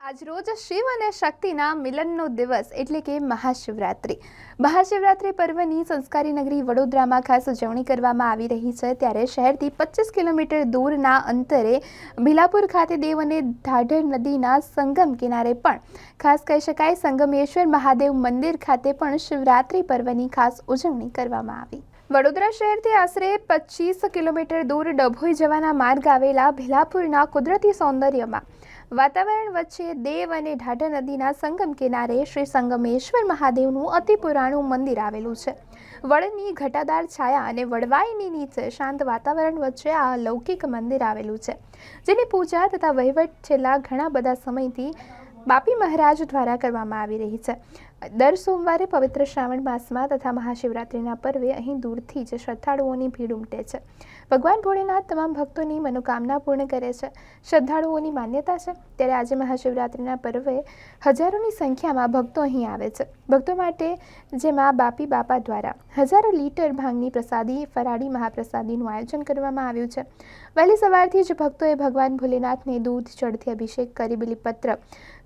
આજરોજ શિવ અને શક્તિના મિલનનો દિવસ એટલે કે મહાશિવરાત્રિ. મહાશિવરાત્રિ પર્વની સંસ્કારી નગરી વડોદરામાં ખાસ ઉજવણી કરવામાં આવી રહી છે. ત્યારે શહેરથી પચીસ કિલોમીટર દૂરના અંતરે ભીલાપુર ખાતે દેવ અને ધાઢર નદીના સંગમ કિનારે પણ, ખાસ કહી શકાય સંગમેશ્વર મહાદેવ મંદિર ખાતે પણ શિવરાત્રિ પર્વની ખાસ ઉજવણી કરવામાં આવી. વડોદરા શહેરથી આશરે પચીસ કિલોમીટર દૂર ડભોઈ જવાના માર્ગ આવેલા ભીલાપુરના કુદરતી સૌંદર્યમાં વાતાવરણ વચ્ચે દેવ અને ઢાઢા નદીના સંગમ કિનારે શ્રી સંગમેશ્વર મહાદેવનું અતિ પુરાણું મંદિર આવેલું છે. વડની ઘટાદાર છાયા અને વડવાઈની નીચે શાંત વાતાવરણ વચ્ચે આ અલૌકિક મંદિર આવેલું છે. જેની પૂજા તથા વહીવટ છેલ્લા ઘણા બધા સમયથી બાપી મહારાજ દ્વારા કરવામાં આવી રહી છે. દર સોમવારે પવિત્ર શ્રાવણ માસમાં તથા મહાશિવરાત્રિના પર્વે અહીં દૂરથી જ શ્રદ્ધાળુઓની ભીડ ઉમટે છે. ભગવાન ભોળેનાથ તમામ ભક્તોની મનોકામના પૂર્ણ કરે છે. શ્રદ્ધાળુઓની માન્યતા છે. ત્યારે આજે મહાશિવરાત્રિના પર્વે હજારોની સંખ્યામાં ભક્તો અહીં આવે છે. ભક્તો માટે જે મા બાપી બાપા દ્વારા હજારો લીટર ભાંગની પ્રસાદી, ફરાળી મહાપ્રસાદીનું આયોજન કરવામાં આવ્યું છે. વહેલી સવારથી જ ભક્તોએ ભગવાન ભોલેનાથને દૂધ ચડથી અભિષેક કરી બિલીપત્ર,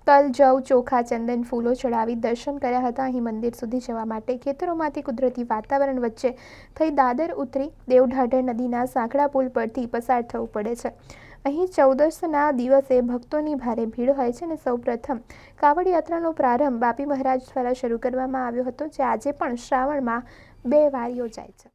તલ, જવ, ચોખા, ચંદન, ફૂલો ચડાવી દર્શન કર્યા હતા. અહીં મંદિર સુધી જવા માટે ખેતરોમાંથી કુદરતી વાતાવરણ વચ્ચે થઈ દાદર ઉતરી દેવઢાઢર નદીના સાંકડા પુલ પરથી પસાર થવું પડે છે. અહીં ચૌદસના દિવસે ભક્તોની ભારે ભીડ હોય છે અને સૌપ્રથમ કાવડ યાત્રાનો પ્રારંભ બાપી મહારાજ દ્વારા શરૂ કરવામાં આવ્યો હતો, જે આજે પણ શ્રાવણમાં બે વાર યોજાય છે.